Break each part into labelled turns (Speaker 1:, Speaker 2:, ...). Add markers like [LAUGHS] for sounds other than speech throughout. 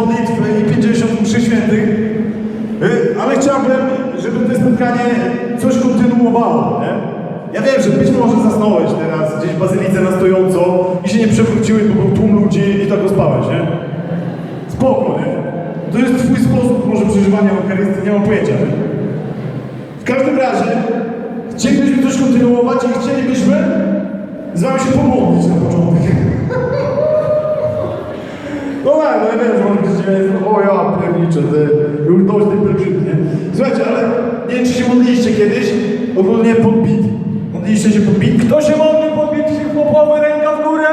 Speaker 1: modlitw i 50 mszy świętych, y, ale chciałbym, żeby to spotkanie coś kontynuowało, nie? Ja wiem, że być może zasnąłeś teraz gdzieś w bazylice na stojąco i się nie przewróciłeś, bo był tłum ludzi i tak ospałeś, nie? Spoko, nie? To jest twój sposób może przeżywania Eucharystii, nie mam pojęcia? W każdym razie chcielibyśmy coś kontynuować i chcielibyśmy z wami się pomodlić na początek. [LAUGHS] No tak, no ja wiem, że o ja pierniczę, ty, już dość tej pielgrzymy, nie? Słuchajcie, ale nie wiem, czy się modliliście kiedyś, ogólnie pod beat. Modliliście się pod beat?
Speaker 2: Kto się modli, podbicie chłopowy, ręka w górę.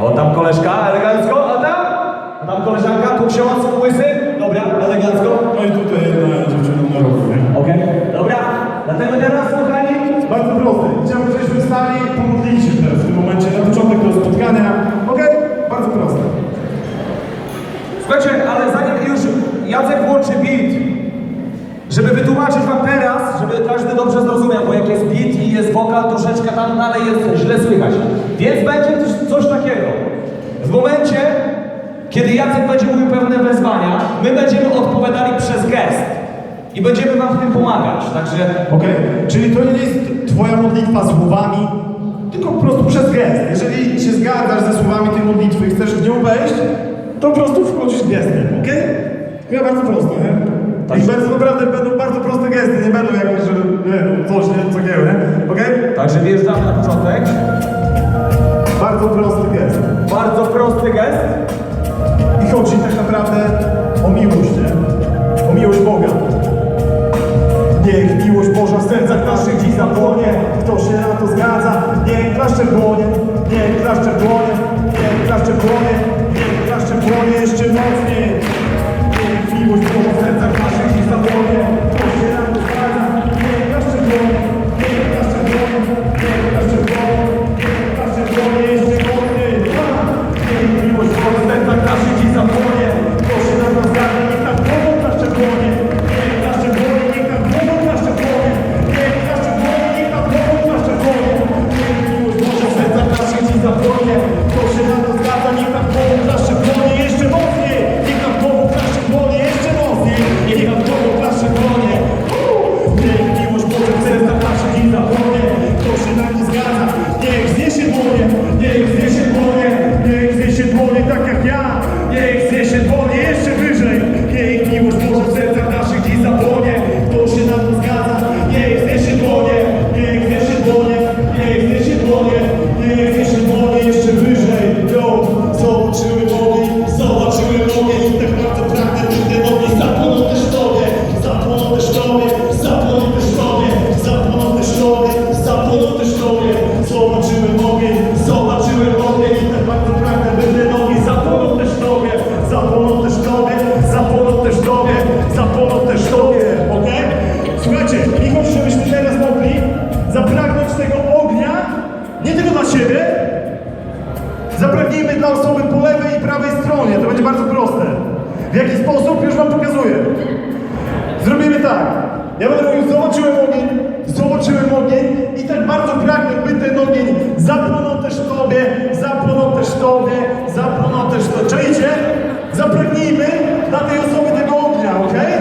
Speaker 2: O, tam koleżka, elegancko, a tam? A tam koleżanka, tu ksiądz, łysy. Dobra, elegancko.
Speaker 1: No i tutaj jedna dziewczyna na rogu, nie?
Speaker 2: Okej, dobra. Dlatego teraz, kochani,
Speaker 1: Bardzo proste. Chciałbym, żebyśmy stali i pomodlili się teraz w tym momencie na początek tego spotkania. Okej? Bardzo proste.
Speaker 2: Słuchajcie, ale zanim już Jacek włączy beat, żeby wytłumaczyć wam teraz, żeby każdy dobrze zrozumiał, bo jak jest beat i jest wokal, troszeczkę tam dalej jest źle słychać. Więc będzie coś, coś takiego. W momencie, kiedy Jacek będzie mówił pewne wezwania, my będziemy odpowiadali przez gest. I będziemy wam w tym pomagać. Także
Speaker 1: Okej? Czyli to nie jest twoja modlitwa słowami, tylko po prostu przez gest. Jeżeli się zgadzasz ze słowami tej modlitwy i chcesz w nią wejść, to po prostu wchodzisz gestem, okej? Chyba bardzo prosto, nie?
Speaker 2: Tak.
Speaker 1: I bardzo naprawdę będą bardzo proste gesty, nie będą jakieś, że nie wiem, coś, nie, co takiego, nie? Okej?
Speaker 2: Także wjeżdżamy na początek.
Speaker 1: Miłość w sercach naszych dziś zapłonie. Będzie bardzo proste. W jaki sposób? Już Wam pokazuję. Zrobimy tak. Ja będę mówił, zobaczyłem ogień, zobaczyłem ogień i tak bardzo pragnę, by ten ogień zapłonął też Tobie, zapłonął też Tobie, zapłonął też to. Czajcie? Zapragnijmy dla tej osoby tego ognia, okej?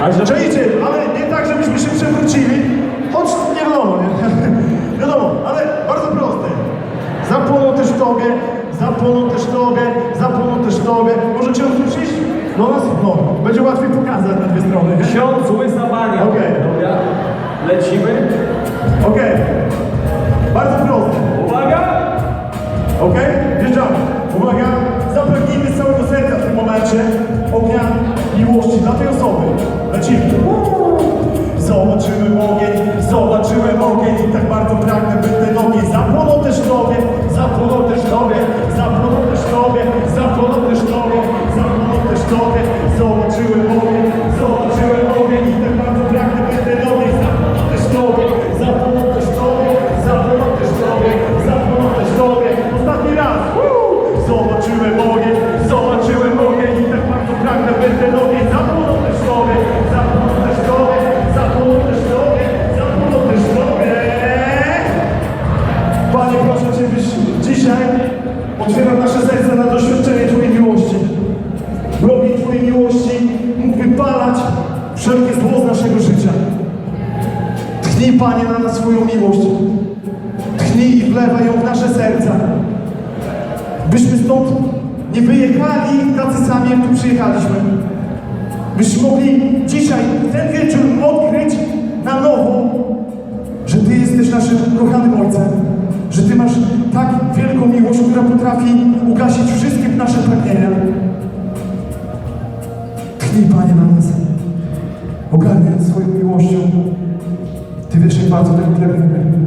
Speaker 2: Także
Speaker 1: Czajcie, ale nie tak, żebyśmy się przewrócili, choć nie wiadomo, nie? wiadomo, ale bardzo proste. Zapłoną też Tobie, zapłoną też Tobie, zapłoną też Tobie. Możecie usłyszeć? No, nas, no, będzie łatwiej pokazać na dwie strony. nie?
Speaker 2: ksiądz łysa bania.
Speaker 1: Okej.
Speaker 2: Dobra. Lecimy.
Speaker 1: Okej. Bardzo proste.
Speaker 2: Uwaga!
Speaker 1: Okej? Wjeżdżamy. Uwaga, zapragnijmy z całego serca w tym momencie ognia miłości dla tej osoby. Lecimy. Zobaczymy ogień, zobaczyłem ogień i tak bardzo pragnę, by Otwieram nasze serce na doświadczenie Twojej miłości. W Twojej miłości mógł wypalać wszelkie zło z naszego życia. Tchnij, Panie, na nas swoją miłość. Tchnij i wlewaj ją w nasze serca. Byśmy stąd nie wyjechali tacy sami, jak tu przyjechaliśmy. Byśmy mogli dziś potrafi ugasić wszystkie nasze pragnienia. Tchnij, Panie, na nas. Ogarnij swoją miłością. Ty wiesz, jak bardzo tego pragniemy.